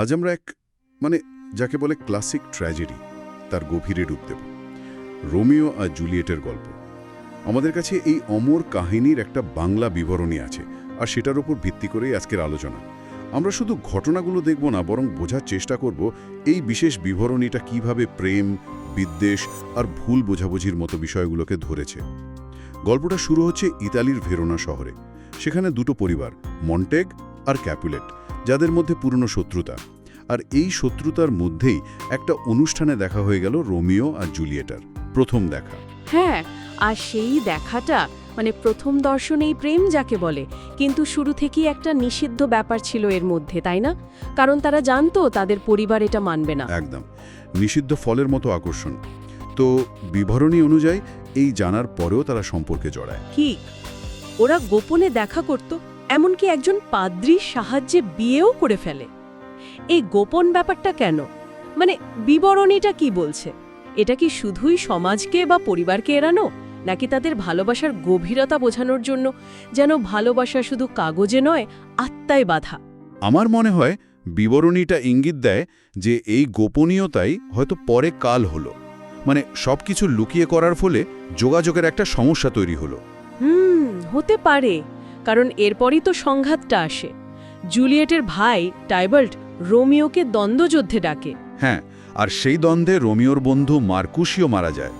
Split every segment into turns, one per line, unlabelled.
আজ আমরা এক মানে যাকে বলে ক্লাসিক ট্র্যাজেডি, তার গভীরে ডুব দেব। রোমিও আর জুলিয়েটের গল্প। আমাদের কাছে এই অমর কাহিনীর একটা বাংলা বিবরণী আছে, আর সেটার উপর ভিত্তি করেই আজকের আলোচনা। আমরা শুধু ঘটনাগুলো দেখব না, বরং বোঝার চেষ্টা করব এই বিশেষ বিবরণীটা কীভাবে প্রেম, বিদ্বেষ আর ভুল বোঝাবুঝির মতো বিষয়গুলোকে ধরেছে। গল্পটা শুরু হচ্ছে ইতালির ভেরোনা শহরে। সেখানে দুটো পরিবার, মন্টেগ আর ক্যাপুলেট যাদের মধ্যে পুরনো শত্রুতা। আর এই শত্রুতার মধ্যেই একটা অনুষ্ঠানে দেখা হয়ে গেল রোমিও আর জুলিয়েটার প্রথম দেখা।
হ্যাঁ আর সেই দেখাটা মানে প্রথম দর্শনেই প্রেম যাকে বলে কিন্তু শুরু থেকেই একটা নিষিদ্ধ ব্যাপার ছিল এর মধ্যে তাই না? কারণ তারা জানতো তাদের পরিবার এটা মানবে না।
একদম। নিষিদ্ধ ফলের মতো আকর্ষণ। তো বিবরণী অনুযায়ী এই জানার পরেও তারা সম্পর্কে জড়ায়।
কি? ওরা গোপনে দেখা করত? এমনকি একজন পাদ্রির সাহায্যে বিয়েও করে ফেলে। এই গোপন ব্যাপারটা কেন? মানে বিবরণীটা কি বলছে? এটা কি শুধুই সমাজকে বা পরিবারকে এড়ানো নাকি তাদের ভালোবাসার গভীরতা বোঝানোর জন্য যেন ভালোবাসা শুধু কাগজে নয় আত্মায় বাধা?
আমার মনে হয় বিবরণীটা ইঙ্গিত দেয় যে এই গোপনীয়তাই হয়তো পরে কাল হলো। মানে সবকিছু লুকিয়ে করার ফলে যোগাযোগের একটা সমস্যা তৈরি হলো।
হুম হতে পারে। কারণ এরপরই তো সংঘাতটা আসে। জুলিয়েটের ভাই টাইবাল্ট রোমিওকে দ্বন্দ্বযুদ্ধে ডাকে।
হ্যাঁ আর সেই দ্বন্দ্বে রোমিওর বন্ধু মার্কুশিও মারা যায়।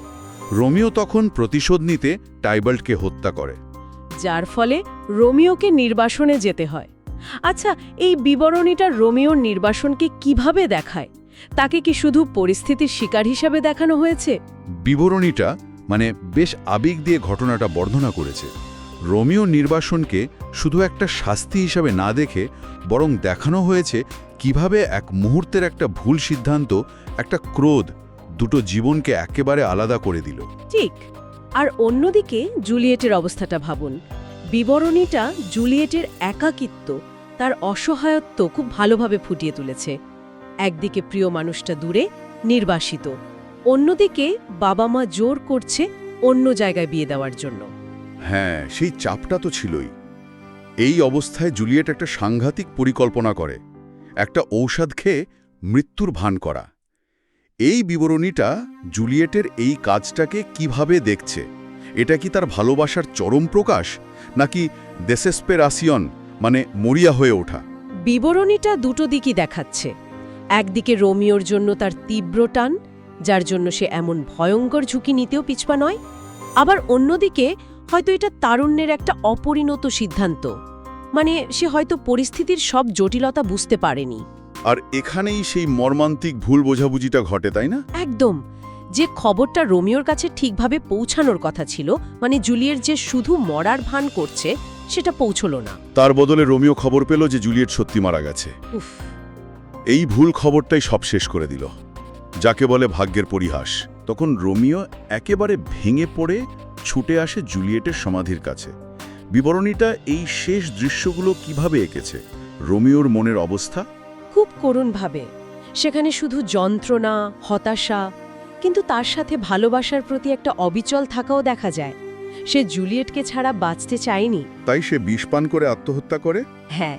রোমিও তখন প্রতিশোধ নিতে টাইবাল্টকে হত্যা করে।
যার ফলে রোমিওকে নির্বাসনে যেতে হয়। আচ্ছা এই বিবরণীটা রোমিওর নির্বাসনকে কীভাবে দেখায়? তাকে কি শুধু পরিস্থিতির শিকার হিসাবে দেখানো হয়েছে?
বিবরণীটা মানে বেশ আবেগ দিয়ে ঘটনাটা বর্ণনা করেছে। রোমিও নির্বাসনকে শুধু একটা শাস্তি হিসাবে না দেখে বরং দেখানো হয়েছে কীভাবে এক মুহূর্তের একটা ভুল সিদ্ধান্ত, একটা ক্রোধ দুটো জীবনকে একেবারে আলাদা করে দিল।
ঠিক। আর অন্যদিকে জুলিয়েটের অবস্থাটা ভাবুন। বিবরণীটা জুলিয়েটের একাকিত্ব, তার অসহায়ত্ব খুব ভালোভাবে ফুটিয়ে তুলেছে। একদিকে প্রিয় মানুষটা দূরে, নির্বাসিত। অন্যদিকে বাবা মা জোর করছে অন্য জায়গায় বিয়ে দেওয়ার জন্য।
হ্যাঁ সেই চাপটা তো ছিলই। এই অবস্থায় জুলিয়েট একটা সাংঘাতিক পরিকল্পনা করে। একটা ঔষধ খেয়ে মৃত্যুর ভান করা। এই বিবরণীটা জুলিয়েটের এই কাজটাকে কীভাবে দেখছে? এটা কি তার ভালোবাসার চরম প্রকাশ? নাকি দেসেসপেরাসিয়ন মানে মরিয়া হয়ে ওঠা?
বিবরণীটা দুটো দিকই দেখাচ্ছে। একদিকে রোমিওর জন্য তার তীব্র টান, যার জন্য সে এমন ভয়ঙ্কর ঝুঁকি নিতেও পিছপা নয়। আবার অন্যদিকে হয়তো এটা তারুণ্যের একটা অপরিণত সিদ্ধান্ত। মানে সে হয়তো পরিস্থিতির সব জটিলতা বুঝতে পারেনি।
আর এখানেই সেই মর্মান্তিক ভুল বোঝাবুঝিটা ঘটে তাই না?
একদম। যে খবরটা রোমিওর কাছে ঠিকভাবে পৌঁছানোর কথা ছিল মানে জুলিয়ের যে শুধু মরার ভান করছে সেটা পৌঁছলো না।
তার বদলে রোমিও খবর পেল যে জুলিয়েট সত্যি মারা গেছে।
উফ।
এই ভুল খবরটাই সব শেষ করে দিল। যাকে বলে ভাগ্যের পরিহাস। তখন রোমিও একেবারে ভেঙে পড়ে ছুটে আসে জুলিয়েটের সমাধির কাছে। বিবরণীটা এই শেষ দৃশ্যগুলো কীভাবে এঁকেছে? রোমিওর মনের অবস্থা?
খুব করুণভাবে। সেখানে শুধু যন্ত্রণা হতাশা কিন্তু তার সাথে ভালোবাসার প্রতি একটা অবিচল থাকাও দেখা যায়। সে জুলিয়েটকে ছাড়া বাঁচতে চায়নি।
তাই সে বিষ পান করে আত্মহত্যা করে?
হ্যাঁ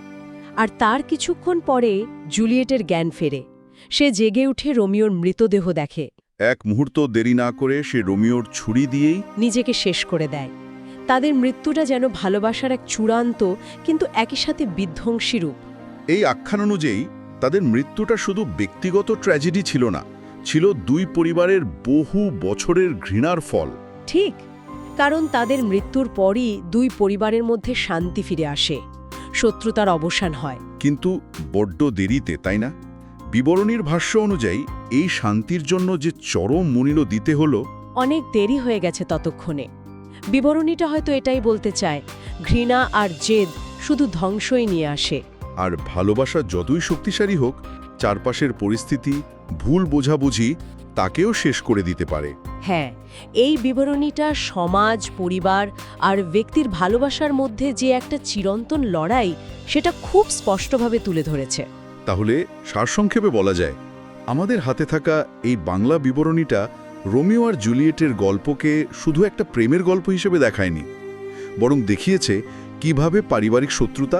আর তার কিছুক্ষণ পরে জুলিয়েটের জ্ঞান ফেরে। সে জেগে উঠে রোমিওর মৃতদেহ দেখে।
এক মুহূর্ত দেরি না করে সে রোমিওর ছুরি দিয়েই
নিজেকে শেষ করে দেয়। তাদের মৃত্যুটা যেন ভালোবাসার এক চূড়ান্ত কিন্তু একই সাথে বিধ্বংসী রূপ।
এই আখ্যান অনুযায়ী তাদের মৃত্যুটা শুধু ব্যক্তিগত ট্র্যাজেডি ছিল না ছিল দুই পরিবারের বহু বছরের ঘৃণার ফল।
ঠিক কারণ তাদের মৃত্যুর পরই দুই পরিবারের মধ্যে শান্তি ফিরে আসে শত্রুতার অবসান হয়।
কিন্তু বড্ড দেরিতে তাই না? বিবরণীর ভাষ্য অনুযায়ী এই শান্তির জন্য যে চরম মূল্য দিতে হলো
অনেক দেরি হয়ে গেছে ততক্ষণে। বিবরণীটা হয়তো এটাই বলতে চায় ঘৃণা আর জেদ শুধু ধ্বংসই নিয়ে আসে।
আর ভালোবাসা যতই শক্তিশালী হোক চারপাশের পরিস্থিতি ভুল বোঝাবুঝি তাকেও শেষ করে দিতে পারে।
হ্যাঁ এই বিবরণীটা সমাজ পরিবার আর ব্যক্তির ভালোবাসার মধ্যে যে একটা চিরন্তন লড়াই সেটা খুব স্পষ্টভাবে তুলে ধরেছে।
তাহলে সারসংক্ষেপে বলা যায়, আমাদের হাতে থাকা এই বাংলা বিবরণীটা রোমিও আর জুলিয়েটের গল্পকে শুধু একটা প্রেমের গল্প হিসেবে দেখায়নি, বরং দেখিয়েছে কীভাবে পারিবারিক শত্রুতা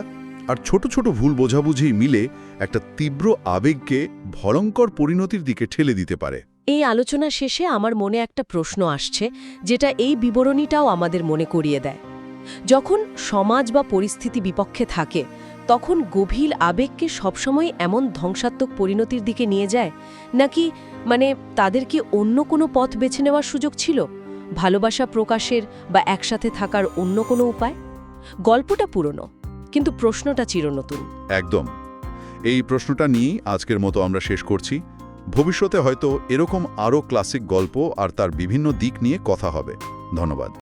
আর ছোট ছোট ভুল বোঝাবুঝি মিলে একটা তীব্র আবেগকে ভয়ঙ্কর পরিণতির দিকে ঠেলে দিতে পারে।
এই আলোচনা শেষে আমার মনে একটা প্রশ্ন আসছে, যেটা এই বিবরণীটাও আমাদের মনে করিয়ে দেয়। যখন সমাজ বা পরিস্থিতি বিপক্ষে থাকে তখন গভীর আবেগকে সবসময় এমন ধ্বংসাত্মক পরিণতির দিকে নিয়ে যায়? নাকি মানে তাদের কি অন্য কোনো পথ বেছে নেওয়ার সুযোগ ছিল? ভালোবাসা প্রকাশের বা একসাথে থাকার অন্য কোনো উপায়? গল্পটা পুরনো, কিন্তু প্রশ্নটা চিরনতুন।
একদম। এই প্রশ্নটা নিয়েই আজকের মতো আমরা শেষ করছি। ভবিষ্যতে হয়তো এরকম আরও ক্লাসিক গল্প আর তার বিভিন্ন দিক নিয়ে কথা হবে। ধন্যবাদ।